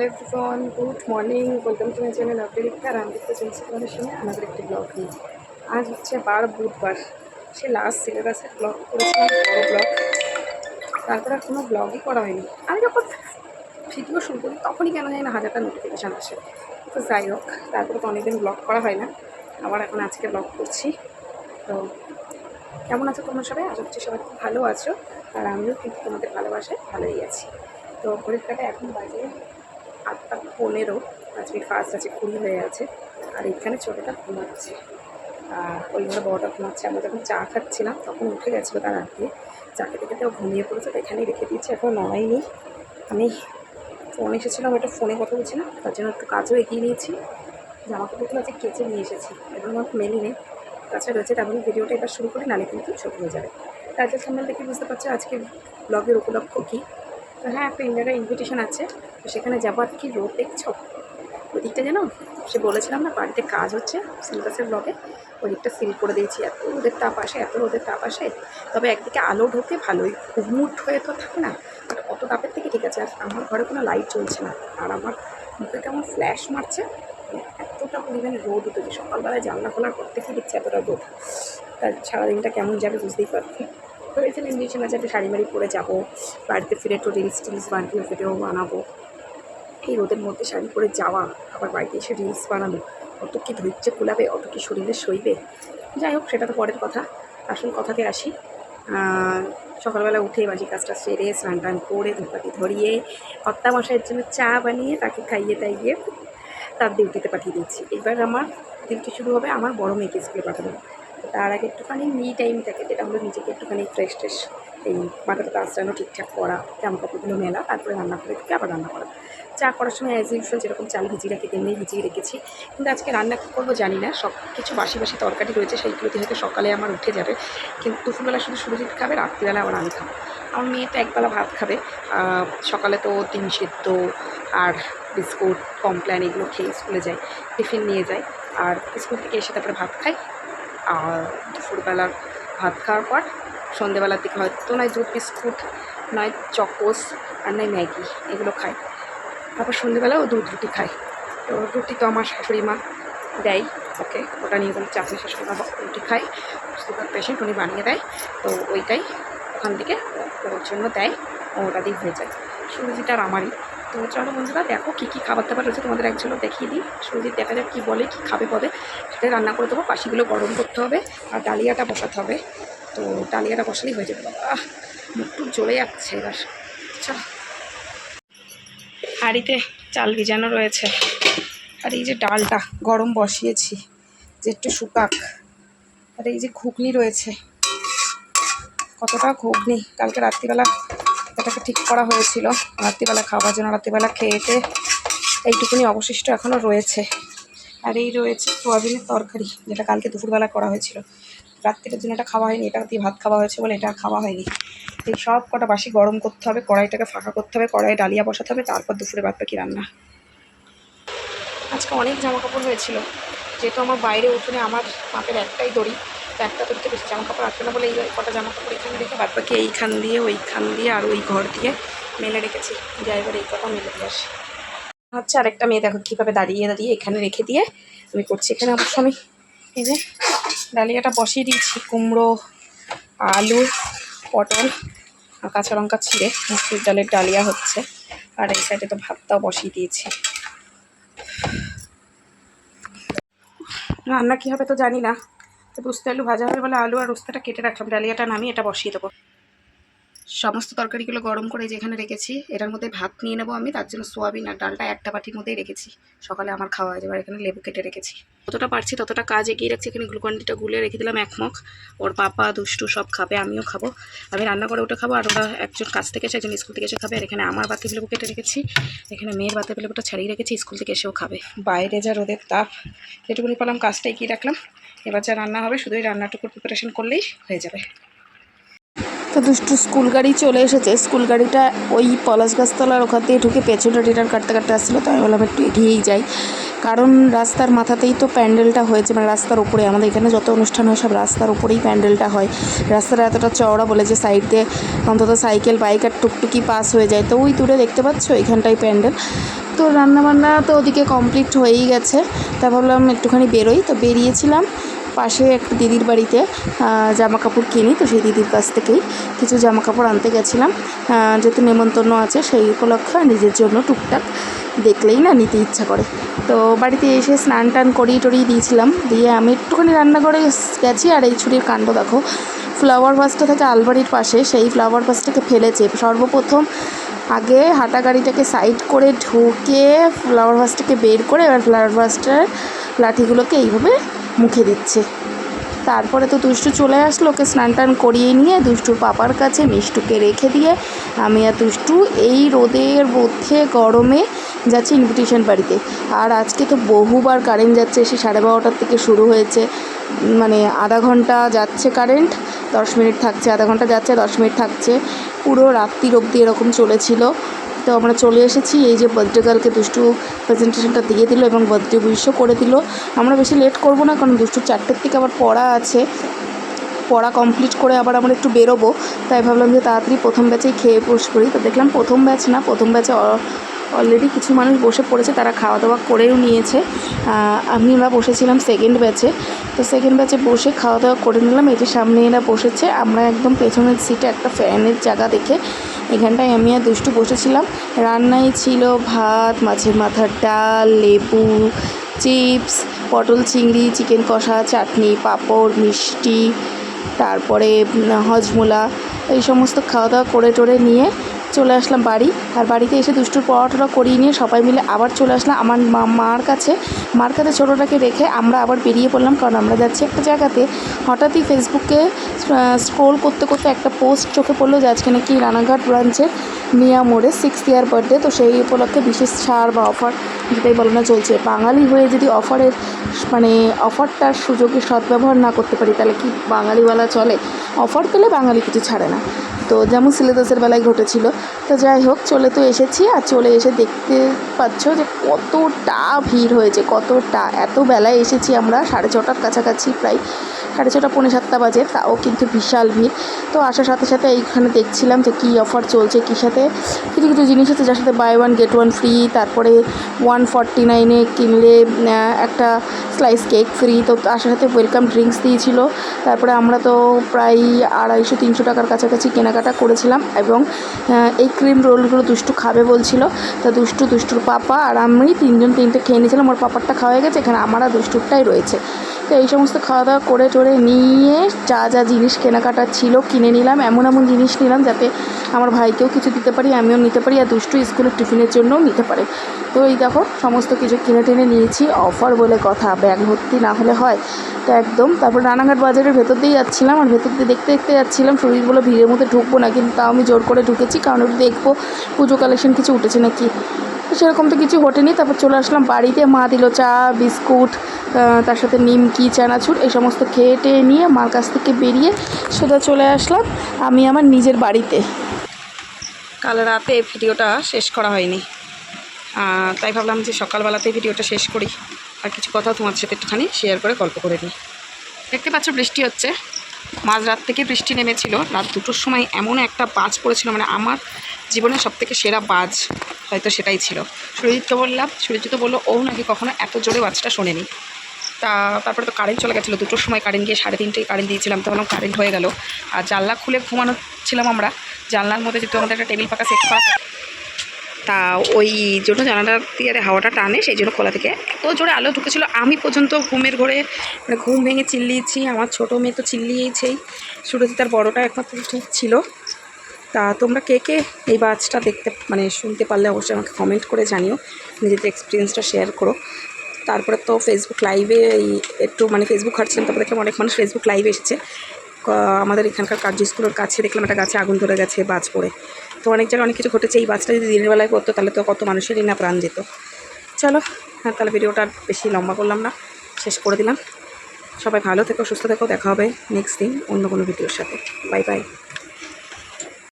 Hello everyone, good morning. Welcome to my channel আমি দেখতে চলছি তোমাদের সঙ্গে আমাদের একটি ব্লগ নিয়ে। আজ হচ্ছে বার বুধবার। সে লাস্ট সিলেবাসের ব্লগ করেছিলাম, বড় ব্লগ তারপর আর কোনো ব্লগই করা হয়নি। আমি যখন ভিডিও শুরু করি, তখনই কেন জানি না হাজারটা নোটিফিকেশান আসে। তো যাই হোক, তারপরে তো অনেকদিন ব্লগ করা হয় না। আবার এখন আজকে ব্লগ করছি। তো কেমন আছো তোমরা সবাই? আশা করছি সবাই খুব ভালো আছো। আর আমিও কিন্তু তোমাদের ভালোবাসায় ভালোই আছি। তো পরীক্ষাটা এখন বাজে আটটা পনেরো, আজকে ফার্স্ট আছে, কুড়ি হয়ে আছে। আর এখানে ছোটোটা ঘুমাচ্ছে। আর ওই ঘরে বড়টা ঘুমাচ্ছে। আমরা যখন চা খাচ্ছিলাম, তখন উঠে গেছিল তার আগে। চা খেতে খেতে ও ঘুমিয়ে পড়েছে, তো এখানেই রেখে দিয়েছি। এখন নড়াইনি আমি ফোন এসেছিলাম ওটা ফোনে কথা বলছিলাম তার জন্য একটু কাজও এগিয়ে নিয়েছি। জামা কাপড়গুলো আজকে কেচে নিয়ে এসেছি। এবং আমার মেলিনে কাছে রয়েছে তার মানে ভিডিওটা এবার শুরু করি নালে কিন্তু ছোট হয়ে যাবে। তাদের সামনে দেখে বুঝতে পারছ? আজকে ব্লগের উপলক্ষ কী? তো হ্যাঁ একটা ইন্ডিয়ার ইনভিটেশন আছে। তো সেখানে যাব আর কি, রোদ দেখছ? ওদিকটা যেন সে বলেছিলাম না, বাড়িতে কাজ হচ্ছে সিলেবাসের ব্লকে ওদিকটা সিল করে দিয়েছি, এত রোদের তাপ আসে, এত রোদের তাপ আসে। তবে একদিকে আলো ঢোকে ভালোই ঘুমুট হয়ে তো থাকে না, বাট অত তাপের থেকে ঠিক আছে, আর আমার ঘরে কোনো লাইট চলছে না। আর আমার মুখে কেমন ফ্ল্যাশ মারছে, এতটা পরিমাণে রোদ উঠেছে। সকালবেলায় জানলা খোলার পর থেকে দেখছি এতটা রোদ। তার সারাদিনটা কেমন যাবে বুঝতেই পারছি ভেবেছিলাম আছে একটা শাড়ি বাড়ি পরে যাব, বাড়িতে ফিরে একটু রিলস টিলস বানিয়ে ভিডিও বানাবো। এই রোদের মধ্যে শাড়ি পরে যাওয়া, আবার বাড়িতে এসে রিলস বানানো অত কি ধৈর্য কুলাবে অত কি শরীরে সইবে। যাই হোক, সেটা তো পরের কথা। আসল কথাতে আসি। সকালবেলা উঠে বাজি কাজটা সেরে, স্নান টান করে, ধূপকাঠি ধরিয়ে কর্তা মশাইয়ের জন্য চা বানিয়ে, তাকে খাইয়ে তাইয়ে তার ডিউটিতে পাঠিয়ে দিচ্ছি এবার আমার ডিউটি শুরু হবে আমার বড় মেয়েকে স্কুলে পাঠানো তার আগে একটুখানি মি টাইম থাকে, যেটা হলো নিজেকে একটুখানি ফ্রেশ ট্রেশ এই মাথাটা আঁচড়ানো ঠিকঠাক করা, জামা কাপড়গুলো মেলা, তারপরে রান্না করে থেকে আবার রান্না করা। চা করার সময় অ্যাজ ইউজুয়াল যেরকম চাল ভিজিয়ে রাখি, তেমনি ভিজিয়ে রেখেছি। কিন্তু আজকে রান্না কী করব জানি না, সব কিছু বাসি বাসি তরকারি রয়েছে সেইগুলোতে হয়তো সকালে আমার উঠে যাবে। কিন্তু দুপুরবেলা শুধু সুরজিৎ খাবে, রাত্রিবেলা আবার আমি খাব। আমার মেয়ে তো একবেলা ভাত খাবে সকালে তো ডিম সেদ্ধ আর বিস্কুট কমপ্ল্যান এগুলো খেয়ে স্কুলে যায়, টিফিন নিয়ে যায়। আর স্কুল থেকে এসে তারপরে ভাত খাই। আর দুপুরবেলার ভাত খাওয়ার পর সন্ধেবেলার দিকে হয়তো নয় দুধ বিস্কুট, নয় চকোস আর নয় ম্যাগি, এগুলো খাই তারপর সন্ধেবেলাও দুধ রুটি খাই তো রুটি তো আমার শাশুড়ি মা দেয় ওকে। ওটা নিয়ে কোনো চাকরি শাশুড়ি মা রুটি খাই সুগার পেশেন্ট উনি বানিয়ে দেয়। তো ওইটাই ওখান থেকে ওর জন্য দেয়। ওটা দিয়ে হয়ে যায়। সুরজিটা আর আমারই। তো চলো বন্ধুরা, দেখো কী কী খাবার দাবার রয়েছে তোমাদের একজনও দেখিয়ে দিই। সুরজিৎ দেখা যাক কী বলে, কী খাবে পদে সেটা রান্না করে দেবো। পাশিগুলো গরম করতে হবে আর ডালিয়াটা বসাতে হবে। তো ডালিয়াটা বসালেই হয়ে যাবে, বাবা। মুখ টুক জ্বলে যাচ্ছে এবার। চলো। হাঁড়িতে চাল ভিজানো রয়েছে। আর এই যে ডালটা গরম বসিয়েছি, যে একটু শুকাক। আর এই যে ঘুগনি রয়েছে। কতটা ঘুগনি? কালকে রাত্রিবেলা এটাকে ঠিক করা হয়েছিল। রাত্রিবেলা খাওয়ার জন্য রাত্রিবেলা খেয়েতে এইটুকুনি অবশিষ্ট এখনও রয়েছে। আর এই রয়েছে সোয়াবিনের তরকারি, যেটা কালকে দুপুরবেলা করা হয়েছিল। রাত্রির জন্য এটা খাওয়া হয়নি, এটা দিয়ে ভাত খাওয়া হয়েছে বলে এটা খাওয়া হয়নি। এই সব কটা বাসি গরম করতে হবে, কড়াইটাকে ফাঁকা করতে হবে কড়াই ডালিয়া বসাতে হবে, তারপর দুপুরে বাদ বাকি রান্না। আজকে অনেক জামা কাপড় হয়েছিল, যেহেতু আমার বাইরে উঠোনে আমার মাপের একটাই দড়ি একটা দড়িতে বেশি জামা কাপড় আসবে না বলে এই কটা জামা কাপড় এখানে রেখে বাদ বাকি এইখান দিয়ে, ওইখান দিয়ে আর ওই ঘর দিয়ে মেলে রেখেছি। যাই এই কটা মেলে দিয়ে আসি। আচ্ছা আরেকটা মেয়ে দেখো কীভাবে দাঁড়িয়ে দাঁড়িয়ে এখানে রেখে দিয়ে আমি করছি। এখানে অবশ্য আমি এই যে ডালিয়াটা বসিয়ে দিয়েছি, কুমড়ো, আলু, পটল আর কাঁচা লঙ্কা ছিঁড়ে মুসুর ডালের ডালিয়া হচ্ছে। আর এই সাইডে তো ভাতটাও বসিয়ে দিয়েছি। রান্না কী হবে তো জানি না। তো বুঝতে আলু ভাজা হবে বলে আলু আর উস্তাটা কেটে রাখলাম, ডালিয়াটা নামিয়ে এটা বসিয়ে দেবো। সমস্ত তরকারিগুলো গরম করে যেখানে রেখেছি, এটার মধ্যে ভাত নিয়ে নেব আমি, তার জন্য সোয়াবিন আর ডালটা একটা বাটির মধ্যেই রেখেছি। সকালে আমার খাওয়া হয়ে যাবে এখানে লেবু কেটে রেখেছি। যতটা পারছি ততটা কাজ এগিয়ে রাখছি, এখানে গ্লুকন্ডিটা গুলে রেখে দিলাম এক মগ। ওর পাপা, দুষ্টু সব খাবে, আমিও খাব। আমি রান্না করে ওটা খাব, আর ওরা একজন কাজ থেকে এসে একজন স্কুল থেকে এসে খাবে, আর এখানে আমার বাতি লেবু কেটে রেখেছি। এখানে মেয়ের বাতি লেবুটা ছাড়িয়ে রেখেছি, স্কুল থেকে এসেও খাবে। বাইরে যা রোদের তাপ যেটুকুনি পেলাম কাজটা এগিয়ে রাখলাম। এবার যা রান্না হবে, শুধুই রান্নাটুকুর প্রিপারেশন করলেই হয়ে যাবে। তো দুষ্টু স্কুল গাড়ি চলে এসেছে। স্কুল গাড়িটা ওই পলাশ গাছতলার ওখান দিয়ে ঢুকে পেছনটা রিটার্ন কাটতে কাটতে আসছিল তাই বললাম একটু এগিয়েই যাই। কারণ রাস্তার মাথাতেই তো প্যান্ডেলটা হয়েছে মানে রাস্তার উপরে। আমাদের এখানে যত অনুষ্ঠান হয় সব রাস্তার উপরেই প্যান্ডেলটা হয়। রাস্তাটা এতটা চওড়া বলে যে সাইড দিয়ে অন্তত সাইকেল, বাইক আর টুকটুকি পাস হয়ে যায়। তো ওই দূরে দেখতে পাচ্ছ এখানটাই প্যান্ডেল। তো তো রান্নাবান্না তো ওদিকে কমপ্লিট হয়েই গেছে। তা ভাবলাম একটুখানি বেরোই। তো বেরিয়েছিলাম। পাশে একটা দিদির বাড়িতে জামা কাপড় কিনি, তো সেই দিদির কাছ থেকেই কিছু জামা কাপড় আনতে গেছিলাম। যেহেতু নেমন্তন্ন আছে, সেই উপলক্ষে নিজের জন্য টুকটাক দেখলেই না নিতে ইচ্ছা করে। তো বাড়িতে এসে স্নান টান করিয়ে টরিয়ে দিয়েছিলাম, দিয়ে আমি একটুখানি রান্নাঘরে গেছি, আর এই ছুরির কাণ্ড দেখো। ফ্লাওয়ার ভাসটা থাকে আলবাড়ির পাশে, সেই ফ্লাওয়ার ভাসটাকে ফেলেছে। সর্বপ্রথম আগে হাঁটা গাড়িটাকে সাইড করে ঢুকে ফ্লাওয়ার ভাসটাকে বের করে, এবার ফ্লাওয়ার ভাসটার লাঠিগুলোকে এইভাবে মুখে দিচ্ছে। তারপরে তো দুষ্টু চলে আসলো, ওকে স্নান টান করিয়ে নিয়ে দুষ্টুর পাপার কাছে মিষ্টুকে রেখে দিয়ে আমি আর দুষ্টু এই রোদের মধ্যে গরমে যাচ্ছি ইনভিটেশন বাড়িতে। আর আজকে তো বহুবার কারেন্ট যাচ্ছে, সে সাড়ে বারোটার থেকে শুরু হয়েছে। মানে আধা ঘণ্টা যাচ্ছে কারেন্ট দশ মিনিট থাকছে, আধা ঘণ্টা যাচ্ছে, দশ মিনিট থাকছে। পুরো রাত্রির অবধি এরকম চলেছিল। তো আমরা চলে এসেছি। এই যে বার্থডে গার্লকে দুষ্টু প্রেজেন্টেশনটা দিয়ে দিল এবং বার্থডে উইশও করে দিল। আমরা বেশি লেট করব না, কারণ দুষ্টু চারটের থেকে আবার পড়া আছে। পড়া কমপ্লিট করে আবার আমরা একটু বেরোবো। তাই ভাবলাম যে তাড়াতাড়ি প্রথম ব্যাচেই খেয়ে পোষ করি তো দেখলাম প্রথম ব্যাচ না, প্রথম ব্যাচে অলরেডি কিছু মানুষ বসে পড়েছে, তারা খাওয়া দাওয়া করেও নিয়েছে। আমি আমরা বসেছিলাম সেকেন্ড ব্যাচে তো সেকেন্ড ব্যাচে বসে খাওয়া দাওয়া করে নিলাম। এই যে সামনে এরা বসেছে, আমরা একদম পেছনের সিটে একটা ফ্যানের জায়গা দেখে এখানটায় আমি আর দুষ্টু বসেছিলাম। রান্নায় ছিল ভাত, মাছের মাথার ডাল, লেবু, চিপস, পটল চিংড়ি, চিকেন কষা, চাটনি, পাঁপড়, মিষ্টি, তারপরে হজমোলা, এই সমস্ত খাওয়া দাওয়া করে টোরে নিয়ে চলে আসলাম বাড়ি। আর বাড়িতে এসে দুষ্টুর পড়াটা করিয়ে নিয়ে সবাই মিলে আবার চলে আসলাম আমার মার কাছে। মার কাছে ছোটোটাকে রেখে আমরা আবার বেরিয়ে পড়লাম কারণ আমরা যাচ্ছি একটা জায়গাতে। হঠাৎই ফেসবুকে স্ক্রোল করতে করতে একটা পোস্ট চোখে পড়ল যে আজকে নাকি রানাঘাট ব্রাঞ্চের মিয়া মোড়ে সিক্স ইয়ার বার্থডে তো সেই উপলক্ষে বিশেষ ছাড় বা অফার যেটাই বলো না চলছে। বাঙালি হয়ে যদি অফারের মানে অফারটার সুযোগে সদ্ব্যবহার না করতে পারি, তাহলে কি বাঙালিওয়ালা চলে? অফার পেলে বাঙালি কিছু ছাড়ে না। তো যেমন সিলেবাসের বেলায় ঘটেছিল। তো যাই হোক, চলে তো এসেছি আর চলে এসে দেখতে পাচ্ছ যে কতটা ভিড় হয়েছে, কতটা। এত বেলায় এসেছি আমরা, সাড়ে ছটার কাছাকাছি প্রায়। সাড়ে ছটা, পৌনে সাতটা বাজে, তাও কিন্তু বিশাল ভিড়। তো আসার সাথে সাথে এইখানে দেখছিলাম যে কী অফার চলছে, কী সাথে। কিছু কিছু জিনিস আছে, যার সাথে buy one get one free তারপরে ওয়ান ফর্টি নাইনে কিনলে একটা স্লাইস কেক ফ্রি তো আসার সাথে ওয়েলকাম ড্রিঙ্কস দিয়েছিল। তারপরে আমরা তো প্রায় আড়াইশো, তিনশো টাকার কাছাকাছি কেনাকাটা করেছিলাম এবং এই ক্রিম রোলগুলো দুষ্টু খাবে বলছিল। তা দুষ্টু, দুষ্টুর পাপা আর আমি তিনজন তিনটে খেয়ে নিয়েছিলাম, ওর পাপারটা খাওয়া হয়ে গেছে, এখানে আমার আর দুষ্টুরটাই রয়েছে। তো এই সমস্ত খাওয়া দাওয়া করে টোরে নিয়ে যা যা জিনিস কেনাকাটা ছিল কিনে নিলাম, এমন এমন জিনিস নিলাম যাতে আমার ভাইকেও কিছু দিতে পারি, আমিও নিতে পারি আর দুষ্টু স্কুলের টিফিনের জন্যও নিতে পারে। তো এই দেখো, সমস্ত কিছু কিনে টেনে নিয়েছি, অফার বলে কথা, ব্যাগ ভর্তি না হলে হয়। তো একদম, তারপর রানাঘাট বাজারের ভেতর দিয়ে যাচ্ছিলাম আর ভেতর দিয়ে দেখতে দেখতে যাচ্ছিলাম শরীর বলে ভিড়ের মধ্যে ঢুকবো না কিন্তু তাও আমি জোর করে ঢুকেছি, কারণ দেখব পুজো কালেকশন কিছু উঠেছে নাকি। সেরকম তো কিছু ঘটেনি। তারপর চলে আসলাম বাড়িতে। মা দিল চা, বিস্কুট তার সাথে নিমকি, চানাচুর, এই সমস্ত খেয়ে টেয়ে নিয়ে মার কাছ থেকে বেরিয়ে সোজা চলে আসলাম আমি আমার নিজের বাড়িতে। কাল রাতে ভিডিওটা শেষ করা হয়নি। তাই ভাবলাম যে সকালবেলাতেই ভিডিওটা শেষ করি। আর কিছু কথা তোমার সাথে একটুখানি শেয়ার করে গল্প করে নিই। দেখতে পাচ্ছ বৃষ্টি হচ্ছে। মাঝরাত থেকে বৃষ্টি নেমেছিল। রাত দুটোর সময় এমন একটা বাজ পড়েছিল। মানে আমার জীবনের সবথেকে সেরা বাজ। হয়তো সেটাই ছিল। সুরজিৎকে বললাম, সুরজিৎ তো বলল ও নাকি কখনো এত জোরে বাজটা শোনেনি? তা তারপরে তো কারেন্ট চলে গেছিল, দুটোর সময় কারেন্ট গিয়ে সাড়ে তিনটেই কারেন্ট দিয়েছিলাম, তো ভাবলাম কারেন্ট হয়ে গেল। আর জানলা খুলে ঘুমানো ছিলাম আমরা, জানলার মধ্যে যেহেতু আমাদের একটা টেবিল পাকা সেট করা তা ওই জন্য জানালা দিয়ে হাওয়াটা টানে, সেই জন্য খোলা থেকে এত জোরে আলো ঢুকেছিল, আমি পর্যন্ত ঘুমের ঘরে মানে ঘুম ভেঙে চিল্লিয়েছি, আমার ছোটো মেয়ে তো চিল্লিয়েছেই সুরজি তার বড়োটা একমাত্র ঠিক ছিল। তা তোমরা কে কে এই বাজটা দেখতে মানে শুনতে পারলে অবশ্যই আমাকে কমেন্ট করে জানিও, নিজেদের এক্সপিরিয়েন্সটা শেয়ার করো। তারপরে তো ফেসবুক লাইভে এই একটু মানে ফেসবুক ঘাটছিলাম তারপরে দেখলাম অনেক মানুষ ফেসবুক লাইভে এসেছে। আমাদের এখানকার কার্য স্কুলের কাছে দেখলাম একটা গাছে আগুন ধরে গেছে বাজ পড়ে। তো অনেক জায়গায় অনেক কিছু ঘটেছে, এই বাজটা যদি দিনের বেলায় করতো তাহলে তো কত মানুষেরই না প্রাণ যেত। চলো হ্যাঁ তাহলে ভিডিওটা বেশি লম্বা করলাম না, শেষ করে দিলাম। সবাই ভালো থেকো, সুস্থ থেকো, দেখা হবে নেক্সট দিন অন্য কোনো ভিডিওর সাথে। Bye bye